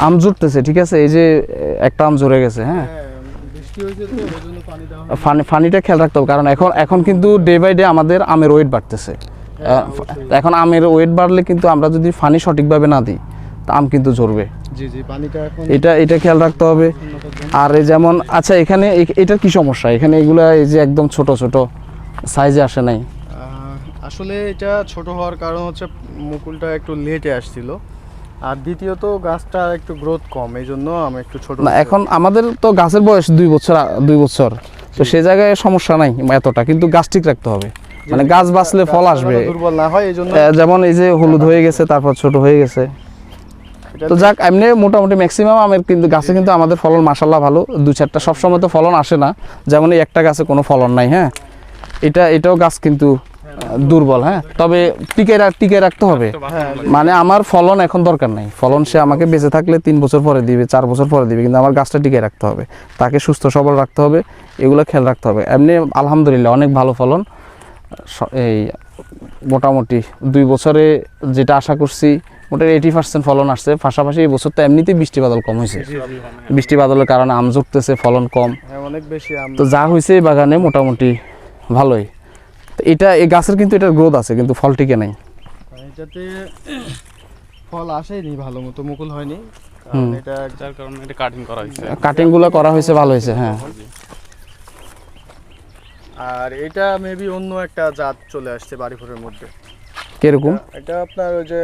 আম জুড়তেছে ঠিক আছে? এই যে একটা আম জুড়ে গেছে হ্যাঁ? দেওয়া ফানি ফানিটা খেয়াল রাখতে হবে কারণ এখন এখন কিন্তু ডে বাই ডে আমাদের আমের ওয়েট বাড়তেছে। এখন আমের ওয়েট বাড়লে কিন্তু আমরা যদি ফানি সঠিকভাবে না দিই তা আম কিন্তু ঝরবে। এটা এটা খেয়াল রাখতে হবে। আর এই যেমন আচ্ছা এখানে এ- এটার কি সমস্যা? এখানে এগুলা এই যে একদম ছোট ছোট সাইজে আসে নাই। আসলে এটা ছোট হওয়ার কারণ হচ্ছে মুকুলটা একটু লেটে আসছিল। আর দ্বিতীয়ত গাছটা একটু গ্রোথ কম এই জন্য আমি একটু ছোট না এখন আমাদের তো গাছের বয়স দুই বছর দুই বছর। তো সে জায়গায় সমস্যা নাই এতটা কিন্তু গাছ ঠিক রাখতে হবে। মানে গাছ বাঁচলে ফল আসবে। দুর্বল না হয় এই জন্য যেমন এই যে হলুদ হয়ে গেছে তারপর ছোট হয়ে গেছে। তো যাক এমনি মোটামুটি ম্যাক্সিমাম আমের কিন্তু গাছে কিন্তু আমাদের ফলন মাসাল্লাহ ভালো। দু চারটা সবসময় তো ফলন আসে না। যেমন এই একটা গাছে কোনো ফলন নাই হ্যাঁ। এটা এটাও গাছ কিন্তু দুর্বল হ্যাঁ? তবে টিকে রাখ টিকে রাখতে হবে। হ্যাঁ মানে আমার ফলন এখন দরকার নাই। ফলন সে আমাকে বেঁচে থাকলে তিন বছর পরে দিবে চার বছর পরে দিবে কিন্তু আমার গাছটা টিকে রাখতে হবে। তাকে সুস্থ সবল রাখতে হবে এগুলো খেয়াল রাখতে হবে। এমনি আলহামদুলিল্লাহ অনেক ভালো ফলন। এই মোটামুটি দুই বছরে যেটা আশা করছি মোটামুটি এইটি পার্সেন্ট ফলন আসছে। পাশাপাশি এই বছর তো এমনিতেই বৃষ্টি বাদল কম হয়েছে। বৃষ্টি বাদলের কারণে আম জুটতেছে ফলন কম। হ্যাঁ অনেক বেশি তো যা হয়েছে এই বাগানে মোটামুটি ভালোই। এটা এই গাছের কিন্তু এটার গ্রোথ আছে কিন্তু ফল টিকে নাই। এটাতে ফল আসেনি ভালো মতো মুকুল হয়নি। কারণ এটা যার কারণে এটা কাটিং করা হয়েছে। কাটিংগুলো করা হয়েছে ভালো হয়েছে হ্যাঁ। আর এটা মেবি অন্য একটা জাত চলে আসছে বাড়িফোরের মধ্যে। কীরকম? এটা আপনার ওই যে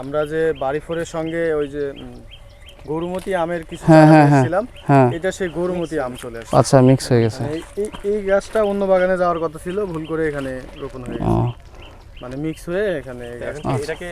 আমরা যে বাড়িফোরের সঙ্গে ওই যে গরুমতি আমের কিছু হ্যাঁ, হ্যাঁ, হ্যাঁ। হ্যাঁ। এটা সেই গরুমতি আম চলে আসে আচ্ছা মিক্স হয়ে গেছে। এই- গাছটা অন্য বাগানে যাওয়ার কথা ছিল ভুল করে এখানে রোপণ হয়ে গেছে। মানে মিক্স হয়ে এখানে এটাকে